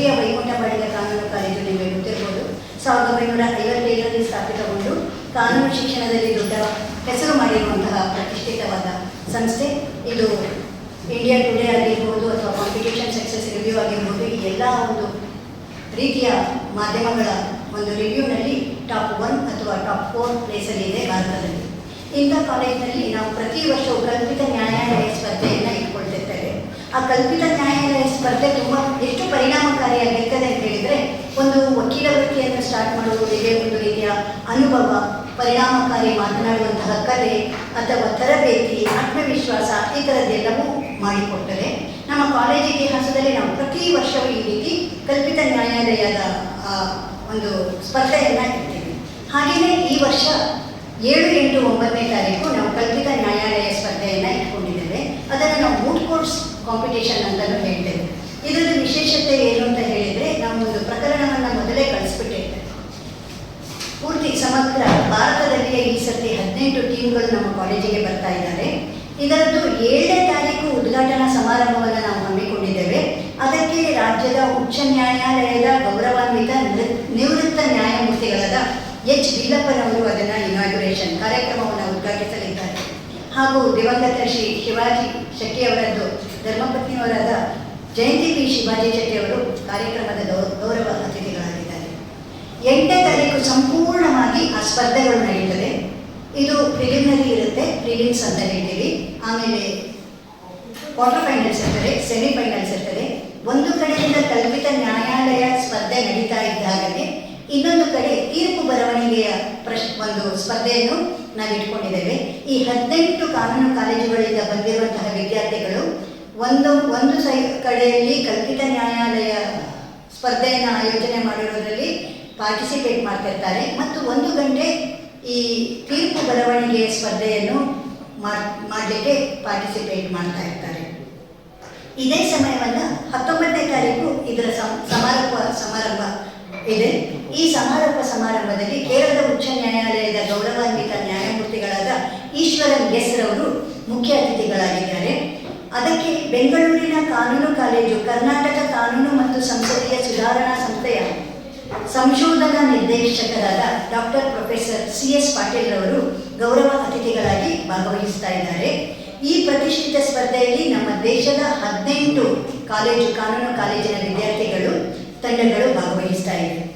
ಉಡುಪಿಯ ವೈಕುಂಠಪಾಡಿಯ ಕಾನೂನು ಕಾಲೇಜು ನಿಮಗೆ ಗೊತ್ತಿರ್ಬೋದು. ಸಾವಿರದ ಒಂಬೈನೂರ ಐವತ್ತೈದರಲ್ಲಿ ಸ್ಥಾಪಿತಗೊಂಡು ಕಾನೂನು ಶಿಕ್ಷಣದಲ್ಲಿ ದೊಡ್ಡ ಹೆಸರು ಮಾಡಿರುವಂತಹ ಪ್ರತಿಷ್ಠಿತವಾದ ಸಂಸ್ಥೆ. ಇದು ಇಂಡಿಯಾ ಟುಡೇ ಆಗಿರ್ಬೋದು ಅಥವಾ ಕಾಂಪಿಟೇಷನ್ ಸಕ್ಸಸ್ ರಿವ್ಯೂ ಆಗಿರ್ಬೋದು, ಈ ಎಲ್ಲ ಒಂದು ರೀತಿಯ ಮಾಧ್ಯಮಗಳ ಒಂದು ರಿವ್ಯೂನಲ್ಲಿ ಟಾಪ್ ಒನ್ ಅಥವಾ ಟಾಪ್ ಫೋರ್ ಪ್ಲೇಸಲ್ಲಿ ಇದೆ ಭಾರತದಲ್ಲಿ. ಇಂಥ ಕಾಲೇಜಿನಲ್ಲಿ ನಾವು ಪ್ರತಿ ವರ್ಷವೂ ಕಲ್ಪಿತ ನ್ಯಾಯಾಲಯ ಸ್ಪರ್ಧೆಯನ್ನು ಇಟ್ಕೊಳ್ತಿರ್ತೇವೆ. ಆ ಕಲ್ಪಿತ ನ್ಯಾಯಾಲಯ ಸ್ಪರ್ಧೆ ತುಂಬ ಪರಿಣಾಮಕಾರಿಯಾಗಿರ್ತದೆ ಅಂತ ಹೇಳಿದರೆ, ಒಂದು ವಕೀಲ ವೃತ್ತಿಯನ್ನು ಸ್ಟಾರ್ಟ್ ಮಾಡುವವರಿಗೆ ಒಂದು ರೀತಿಯ ಅನುಭವ, ಪರಿಣಾಮಕಾರಿ ಮಾತನಾಡುವಂತಹ ಕಲೆ, ಅಥವಾ ತರಬೇತಿ, ಆತ್ಮವಿಶ್ವಾಸ ಈ ಥರದ್ದೆಲ್ಲವೂ ಮಾಡಿಕೊಟ್ಟರೆ, ನಮ್ಮ ಕಾಲೇಜ್ ಇತಿಹಾಸದಲ್ಲಿ ನಾವು ಪ್ರತಿ ವರ್ಷವೂ ಈ ರೀತಿ ಕಲ್ಪಿತ ನ್ಯಾಯಾಲಯದ ಒಂದು ಸ್ಪರ್ಧೆಯನ್ನು ಇಡ್ತೀವಿ. ಹಾಗೆಯೇ ಈ ವರ್ಷ ಏಳು ಎಂಟು ಒಂಬತ್ತನೇ ತಾರೀಕು ನಾವು ಕಲ್ಪಿತ ನ್ಯಾಯಾಲಯ ಸ್ಪರ್ಧೆಯನ್ನು ಇಟ್ಕೊಂಡಿದ್ದೇವೆ. ಅದನ್ನು ನಾವು ಮೂಟ್ ಕೋರ್ಟ್ಸ್ ಕಾಂಪಿಟೇಷನ್ ಅಂತಲೂ ಹೇಳ್ತೇವೆ. ಇದರಲ್ಲಿ ವಿಶೇಷತೆ ಏನು ಅಂತ ಹೇಳಿದರೆ ನಾವು ಒಂದು ಪ್ರಕರಣವನ್ನು ಮೊದಲೇ ಕಳಿಸ್ಬಿಟ್ಟಿರ್ತೇವೆ. ಪೂರ್ತಿ ಸಮಗ್ರ ಭಾರತದಲ್ಲಿಯೇ ಈ ಸರ್ತಿ ಹದಿನೆಂಟು ಟೀಮ್ಗಳು ನಮ್ಮ ಕಾಲೇಜಿಗೆ ಬರ್ತಾ ಇದ್ದಾರೆ. ಇದರದ್ದು ಏಳನೇ ತಾರೀಕು ಉದ್ಘಾಟನಾ ಸಮಾರಂಭವನ್ನು ನಾವು ಹಮ್ಮಿಕೊಂಡಿದ್ದೇವೆ. ಅದಕ್ಕೆ ರಾಜ್ಯದ ಉಚ್ಚ ನ್ಯಾಯಾಲಯದ ಗೌರವಾನ್ವಿತ ನಿವೃತ್ತ ನ್ಯಾಯಮೂರ್ತಿಗಳಾದ ಎಚ್. ಬೀಲಪ್ಪನವರು ಅದನ್ನು ಇನಾಗ್ಯುರೇಷನ್ ಕಾರ್ಯಕ್ರಮವನ್ನು ಉದ್ಘಾಟಿಸಲಿದ್ದಾರೆ. ಹಾಗೂ ದಿವಂಗತ ಶ್ರೀ ಶಿವಾಜಿ ಶೆಟ್ಟಿಯವರದ್ದು ಧರ್ಮಪತ್ನಿಯವರಾದ ಜಯಂತಿ ಪಿ ಶಿವಾಜಿ ಶೆಟ್ಟಿಯವರು ಕಾರ್ಯಕ್ರಮದ ಗೌರವ ಅತಿಥಿಗಳಾಗಿದ್ದಾರೆ. ಎಂಟನೇ ತಾರೀಕು ಸಂಪೂರ್ಣವಾಗಿ ಆ ಸ್ಪರ್ಧೆಗಳು ನಡೆಯುತ್ತದೆ ಇದು ಪ್ರಿಲಿಮಿನರಿ ಇರುತ್ತೆ ಪ್ರಿಲಿಮ್ಸ್ ಅಂತ ಹೇಳ್ತೀವಿ. ಆಮೇಲೆ ಕ್ವಾರ್ಟರ್ ಫೈನಲ್ಸ್ ಇರ್ತದೆ ಸೆಮಿಫೈನಲ್ಸ್ ಇರ್ತದೆ. ಒಂದು ಕಡೆಯಿಂದ ಕಲ್ಪಿತ ನ್ಯಾಯಾಲಯ ಸ್ಪರ್ಧೆ ನಡೀತಾ ಇದ್ದಾಗಲೇ ಇನ್ನೊಂದು ಕಡೆ ತೀರ್ಪು ಬರವಣಿಗೆಯ ಪ್ರಶ್, ಒಂದು ಸ್ಪರ್ಧೆಯನ್ನು ನಾವು ಇಟ್ಕೊಂಡಿದ್ದೇವೆ ಈ ಹದಿನೆಂಟು ಕಾನೂನು ಕಾಲೇಜುಗಳಿಂದ ಒಂದು ಒಂದು ಸೈ, ಕಡೆಯಲ್ಲಿ ಕಲ್ಪಿತ ನ್ಯಾಯಾಲಯ ಸ್ಪರ್ಧೆಯನ್ನು ಆಯೋಜನೆ ಮಾಡಿರೋದರಲ್ಲಿ ಪಾರ್ಟಿಸಿಪೇಟ್ ಮಾಡ್ತಿರ್ತಾರೆ. ಮತ್ತು ಒಂದು ಗಂಟೆ ಈ ತೀರ್ಪು ಬರವಣಿಗೆಯ ಸ್ಪರ್ಧೆಯನ್ನು ಮಾಡಲಿಕ್ಕೆ ಪಾರ್ಟಿಸಿಪೇಟ್ ಮಾಡ್ತಾ ಇರ್ತಾರೆ. ಇದೇ ಸಮಯವನ್ನು ಹತ್ತೊಂಬತ್ತನೇ ತಾರೀಕು ಇದರ ಸಮಾರೋಪ ಸಮಾರಂಭ ಇದೆ. ಈ ಸಮಾರೋಪ ಸಮಾರಂಭದಲ್ಲಿ ಕೇರಳದ ಉಚ್ಚ ನ್ಯಾಯಾಲಯದ ಗೌರವಾನ್ವಿತ ನ್ಯಾಯಮೂರ್ತಿಗಳಾದ ಈಶ್ವರನ್ ಗೆಸ್ರವರು ರವರು ಮುಖ್ಯ ಅತಿಥಿಗಳಾಗಿದ್ದಾರೆ. ಅದಕ್ಕೆ ಬೆಂಗಳೂರಿನ ಕಾನೂನು ಕಾಲೇಜು, ಕರ್ನಾಟಕ ಕಾನೂನು ಮತ್ತು ಸಂಸದೀಯ ಸುಧಾರಣಾ ಸಂಸ್ಥೆಯ ಸಂಶೋಧನಾ ನಿರ್ದೇಶಕರಾದ doctor professor C S Patil ರವರು ಗೌರವ ಅತಿಥಿಗಳಾಗಿ ಭಾಗವಹಿಸ್ತಾ ಇದ್ದಾರೆ. ಈ ಪ್ರತಿಷ್ಠಿತ ಸ್ಪರ್ಧೆಯಲ್ಲಿ ನಮ್ಮ ದೇಶದ ಹದಿನೆಂಟು ಕಾಲೇಜು, ಕಾನೂನು ಕಾಲೇಜಿನ ವಿದ್ಯಾರ್ಥಿಗಳು, ತಂಡಗಳು ಭಾಗವಹಿಸ್ತಾ ಇವೆ.